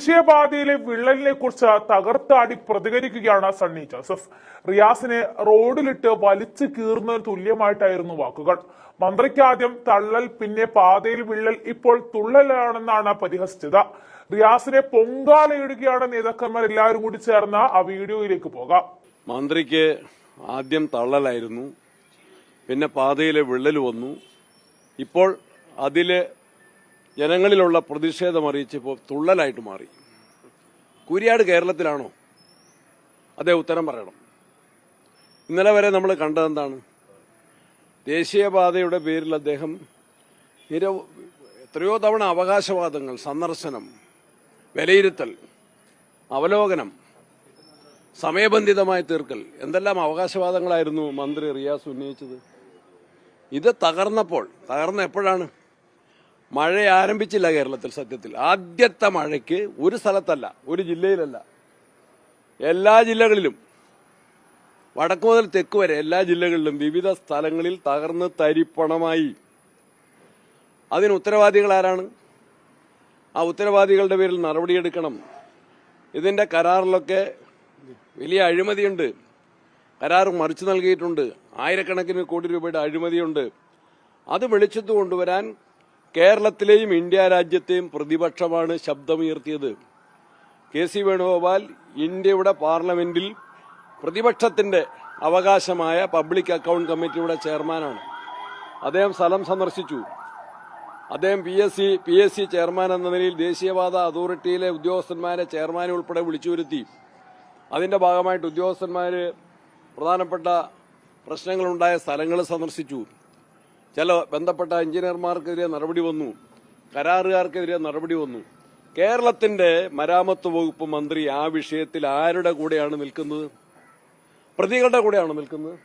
ദേശീയപാതയിലെ വിള്ളലിനെ കുറിച്ച് തകർത്താടി പ്രതികരിക്കുകയാണ് സണ്ണി ജോസഫ്. റിയാസിനെ റോഡിലിട്ട് വലിച്ചു കീറുന്നതിന് തുല്യമായിട്ടായിരുന്നു വാക്കുകൾ. മന്ത്രിക്കാദ്യം തള്ളൽ പിന്നെ പാതയിൽ വിള്ളൽ ഇപ്പോൾ തുള്ളലാണെന്നാണ് പരിഹസിച്ചത്. റിയാസിനെ പൊങ്കാലയിടുകയാണ് നേതാക്കന്മാർ എല്ലാവരും കൂടി ചേർന്ന് ആ വീഡിയോയിലേക്ക് പോകാം. മന്ത്രിക്ക് ആദ്യം തള്ളലായിരുന്നു പിന്നെ പാതയിലെ വിള്ളൽ വന്നു. ഇപ്പോൾ അതിലെ ജനങ്ങളിലുള്ള പ്രതിഷേധം അറിയിച്ചപ്പോൾ തുള്ളലായിട്ട് മാറി. കുരിയാട് കേരളത്തിലാണോ? അതേ ഉത്തരം പറയണം. ഇന്നലെ വരെ നമ്മൾ കണ്ടത് എന്താണ്? ദേശീയപാതയുടെ പേരിൽ അദ്ദേഹം നിര എത്രയോ തവണ അവകാശവാദങ്ങൾ സന്ദർശനം വിലയിരുത്തൽ അവലോകനം സമയബന്ധിതമായി തീർക്കൽ എന്തെല്ലാം അവകാശവാദങ്ങളായിരുന്നു മന്ത്രി റിയാസ് ഉന്നയിച്ചത്? ഇത് തകർന്നപ്പോൾ തകർന്ന എപ്പോഴാണ്? മഴ ആരംഭിച്ചില്ല കേരളത്തിൽ സത്യത്തിൽ. ആദ്യത്തെ മഴയ്ക്ക് ഒരു സ്ഥലത്തല്ല ഒരു ജില്ലയിലല്ല. എല്ലാ ജില്ലകളിലും വടക്കു മുതൽ തെക്ക് വരെ എല്ലാ ജില്ലകളിലും വിവിധ സ്ഥലങ്ങളിൽ തകർന്ന് തരിപ്പണമായി. അതിന് ഉത്തരവാദികൾ ആരാണ്? ആ ഉത്തരവാദികളുടെ പേരിൽ നടപടിയെടുക്കണം. ഇതിന്റെ കരാറിലൊക്കെ വലിയ അഴിമതിയുണ്ട്. കരാർ മറിച്ചു നൽകിയിട്ടുണ്ട്. ആയിരക്കണക്കിന് കോടി രൂപയുടെ അഴിമതിയുണ്ട്. അത് വെളിച്ചത്ത് കൊണ്ടുവരാൻ കേരളത്തിലെയും ഇന്ത്യ രാജ്യത്തെയും പ്രതിപക്ഷമാണ് ശബ്ദമുയർത്തിയത്. കെ സി വേണുഗോപാൽ ഇന്ത്യയുടെ പാർലമെന്റിൽ പ്രതിപക്ഷത്തിന്റെ അവകാശമായ പബ്ലിക് അക്കൗണ്ട് കമ്മിറ്റിയുടെ ചെയർമാനാണ്. അദ്ദേഹം സ്ഥലം സന്ദർശിച്ചു. അദ്ദേഹം P S C P S C chairman എന്ന നിലയിൽ ദേശീയപാത അതോറിറ്റിയിലെ ഉദ്യോഗസ്ഥന്മാരെ ചെയർമാനെ ഉൾപ്പെടെ വിളിച്ചു വരുത്തി അതിന്റെ ഭാഗമായിട്ട് ഉദ്യോഗസ്ഥന്മാർ പ്രധാനപ്പെട്ട പ്രശ്നങ്ങളുണ്ടായ സ്ഥലങ്ങൾ സന്ദർശിച്ചു. ചില ബന്ധപ്പെട്ട എഞ്ചിനീയർമാർക്കെതിരെ നടപടി വന്നു. കരാറുകാർക്കെതിരെ നടപടി വന്നു. കേരളത്തിന്റെ മരാമത്ത് വകുപ്പ് മന്ത്രി ആ വിഷയത്തിൽ ആരുടെ കൂടെയാണ് നിൽക്കുന്നത്? പ്രതികളുടെ കൂടെയാണ് നിൽക്കുന്നത്?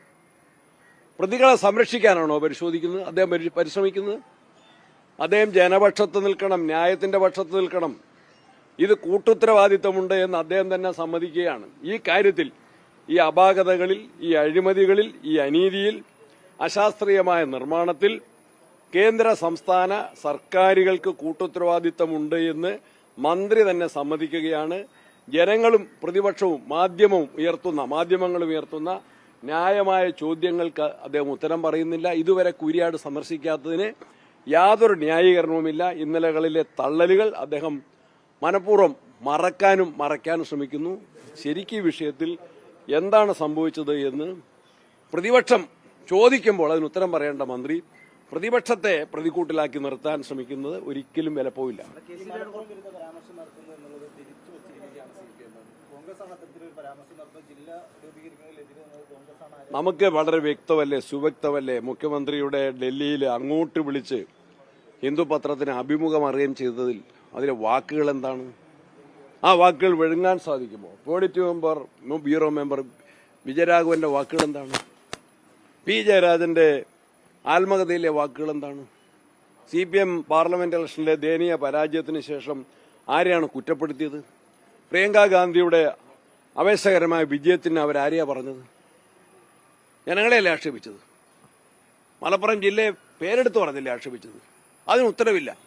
പ്രതികളെ സംരക്ഷിക്കാനാണോ പരിശോധിക്കുന്നത്? അദ്ദേഹം പരി- പരിശ്രമിക്കുന്നത്? അദ്ദേഹം ജനപക്ഷത്ത് നിൽക്കണം ന്യായത്തിന്റെ പക്ഷത്ത് നിൽക്കണം. ഇത് കൂട്ടുത്തരവാദിത്തമുണ്ട് എന്ന് അദ്ദേഹം തന്നെ സമ്മതിക്കുകയാണ്. ഈ കാര്യത്തിൽ ഈ അപാകതകളിൽ ഈ അഴിമതികളിൽ ഈ അനീതിയിൽ അശാസ്ത്രീയമായ നിർമ്മാണത്തിൽ കേന്ദ്ര സംസ്ഥാന സർക്കാരുകൾക്ക് കൂട്ടുത്തരവാദിത്തമുണ്ട് എന്ന് മന്ത്രി തന്നെ സമ്മതിക്കുകയാണ്. ജനങ്ങളും പ്രതിപക്ഷവും മാധ്യമവും ഉയർത്തുന്ന മാധ്യമങ്ങളും ഉയർത്തുന്ന ന്യായമായ ചോദ്യങ്ങൾക്ക് അദ്ദേഹം ഉത്തരം പറയുന്നില്ല. ഇതുവരെ കുരിയാട് സന്ദർശിക്കാത്തതിന് യാതൊരു ന്യായീകരണവുമില്ല. ഇന്നലകളിലെ തള്ളലുകൾ അദ്ദേഹം മനഃപൂർവം മറക്കാനും മറയ്ക്കാനും ശ്രമിക്കുന്നു. ശരിക്കും ഈ വിഷയത്തിൽ എന്താണ് സംഭവിച്ചത് എന്ന് പ്രതിപക്ഷം ചോദിക്കുമ്പോൾ അതിന് ഉത്തരം പറയേണ്ട മന്ത്രി പ്രതിപക്ഷത്തെ പ്രതികൂട്ടിലാക്കി നിർത്താൻ ശ്രമിക്കുന്നത് ഒരിക്കലും വിലപ്പോയില്ല നമുക്ക് വളരെ വ്യക്തമല്ലേ സുവ്യക്തമല്ലേ? മുഖ്യമന്ത്രിയുടെ ഡൽഹിയിൽ അങ്ങോട്ട് വിളിച്ച് ഹിന്ദു പത്രത്തിന് അഭിമുഖം അറിയുകയും ചെയ്തതിൽ അതിലെ വാക്കുകൾ എന്താണ്? ആ വാക്കുകൾ വിഴുങ്ങാൻ സാധിക്കുമോ? പോളിറ്റ് മെമ്പർ ബ്യൂറോ മെമ്പർ വിജയരാഘവന്റെ വാക്കുകൾ എന്താണ്? പി ജയരാജന്റെ ആത്മകഥയിലെ വാക്കുകൾ എന്താണ്? സി പി എം പാർലമെന്റ് ഇലക്ഷനിലെ ദയനീയ പരാജയത്തിന് ശേഷം ആരെയാണ് കുറ്റപ്പെടുത്തിയത്? പ്രിയങ്ക ഗാന്ധിയുടെ ആവേശകരമായ വിജയത്തിന് അവരാരെയാ പറഞ്ഞത്? ജനങ്ങളെയല്ലേ ആക്ഷേപിച്ചത്? മലപ്പുറം ജില്ലയെ പേരെടുത്ത് പറഞ്ഞില്ലേ ആക്ഷേപിച്ചത്? അതിന് ഉത്തരവില്ല.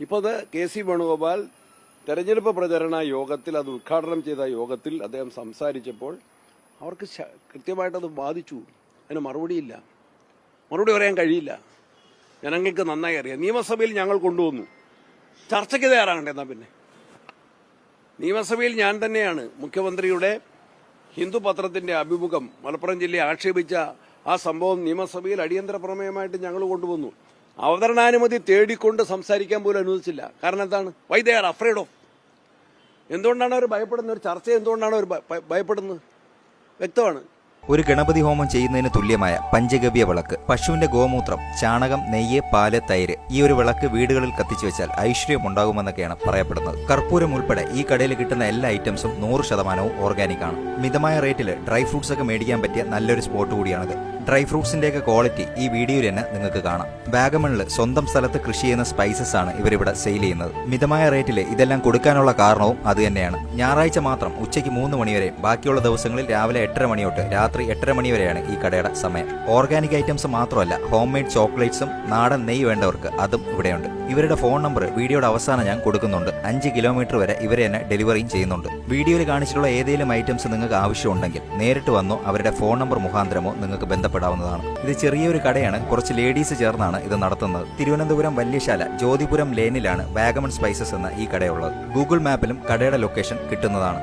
ഇപ്പോൾ കെ സി വേണുഗോപാൽ തെരഞ്ഞെടുപ്പ് പ്രചരണ യോഗത്തിൽ അത് ഉദ്ഘാടനം ചെയ്ത യോഗത്തിൽ അദ്ദേഹം സംസാരിച്ചപ്പോൾ അവർക്ക് കൃത്യമായിട്ടത് ബാധിച്ചു. അതിന് മറുപടിയില്ല. മറുപടി പറയാൻ കഴിയില്ല. ജനങ്ങൾക്ക് നന്നായി അറിയാം. നിയമസഭയിൽ ഞങ്ങൾ കൊണ്ടുവന്നു. ചർച്ചയ്ക്ക് തയ്യാറാകണ്ടേ എന്നാൽ പിന്നെ. നിയമസഭയിൽ ഞാൻ തന്നെയാണ് മുഖ്യമന്ത്രിയുടെ ഹിന്ദു പത്രത്തിന്റെ അഭിമുഖം മലപ്പുറം ജില്ലയെ ആക്ഷേപിച്ച ആ സംഭവം നിയമസഭയിൽ അടിയന്തര പ്രമേയമായിട്ട് ഞങ്ങൾ കൊണ്ടുവന്നു. അവതരണാനുമതി തേടിക്കൊണ്ട് സംസാരിക്കാൻ പോലും അനുവദിച്ചില്ല. കാരണം എന്താണ്? വൈ ദേ അഫ്രൈഡ് ഓഫ് എന്തുകൊണ്ടാണ് അവർ ഭയപ്പെടുന്നത്? ഒരു ചർച്ച എന്തുകൊണ്ടാണ് അവർ ഭയ- ഭയപ്പെടുന്നത്? വ്യക്തമാണ്. ഒരു ഗണപതി ഹോമം ചെയ്യുന്നതിന് തുല്യമായ പഞ്ചഗവ്യ വിളക്ക് പശുവിന്റെ ഗോമൂത്രം ചാണകം നെയ്യ് പാൽ തൈര് ഈ ഒരു വിളക്ക് വീടുകളിൽ കത്തിച്ചു വെച്ചാൽ ഐശ്വര്യം ഉണ്ടാകുമെന്നൊക്കെയാണ് പറയപ്പെടുന്നത്. കർപ്പൂരം ഉൾപ്പെടെ ഈ കടയിൽ കിട്ടുന്ന എല്ലാ ഐറ്റംസും നൂറ് ശതമാനവും ഓർഗാനിക് ആണ്. മിതമായ റേറ്റിൽ ഡ്രൈ ഫ്രൂട്ട്സ് ഒക്കെ മേടിക്കാൻ പറ്റിയ നല്ലൊരു സ്പോട്ട് കൂടിയാണിത്. ഡ്രൈ ഫ്രൂട്ട്സിന്റെയൊക്കെ ക്വാളിറ്റി ഈ വീഡിയോയിൽ തന്നെ നിങ്ങൾക്ക് കാണാം. വാഗമണിൽ സ്വന്തം സ്ഥലത്ത് കൃഷി ചെയ്യുന്ന സ്പൈസസ് ആണ് ഇവരിവിടെ സെയിൽ ചെയ്യുന്നത്. മിതമായ റേറ്റിൽ ഇതെല്ലാം കൊടുക്കാനുള്ള കാരണവും അത് തന്നെയാണ്. ഞായറാഴ്ച മാത്രം ഉച്ചയ്ക്ക് മൂന്ന് മണിവരെയും ബാക്കിയുള്ള ദിവസങ്ങളിൽ രാവിലെ എട്ടര മണി തൊട്ട് രാത്രി എട്ടര മണി വരെയാണ് ഈ കടയുടെ സമയം. ഓർഗാനിക് ഐറ്റംസ് മാത്രമല്ല ഹോം മെയ്ഡ് ചോക്ലേറ്റ്സും നാടൻ നെയ്യ് വേണ്ടവർക്ക് അതും ഇവിടെയുണ്ട്. ഇവരുടെ ഫോൺ നമ്പർ വീഡിയോയുടെ അവസാനം ഞാൻ കൊടുക്കുന്നുണ്ട്. അഞ്ച് കിലോമീറ്റർ വരെ ഇവരെ തന്നെ ഡെലിവറിയും ചെയ്യുന്നുണ്ട്. വീഡിയോയിൽ കാണിച്ചിട്ടുള്ള ഏതെങ്കിലും ഐറ്റംസ് നിങ്ങൾക്ക് ആവശ്യമുണ്ടെങ്കിൽ നേരിട്ട് വന്നോ അവരുടെ ഫോൺ നമ്പർ മുഖാന്തരമോ നിങ്ങൾക്ക് ബന്ധപ്പെടാവുന്നതാണ്. ഇത് ചെറിയൊരു കടയാണ്. കുറച്ച് ലേഡീസ് ചേർന്നാണ് ഇത് നടത്തുന്നത്. തിരുവനന്തപുരം വല്യശാല ജ്യോതിപുരം ലേനിലാണ് വാഗമൺ സ്പൈസസ് എന്ന ഈ കടയുള്ളത്. ഗൂഗിൾ മാപ്പിലും കടയുടെ ലൊക്കേഷൻ കിട്ടുന്നതാണ്.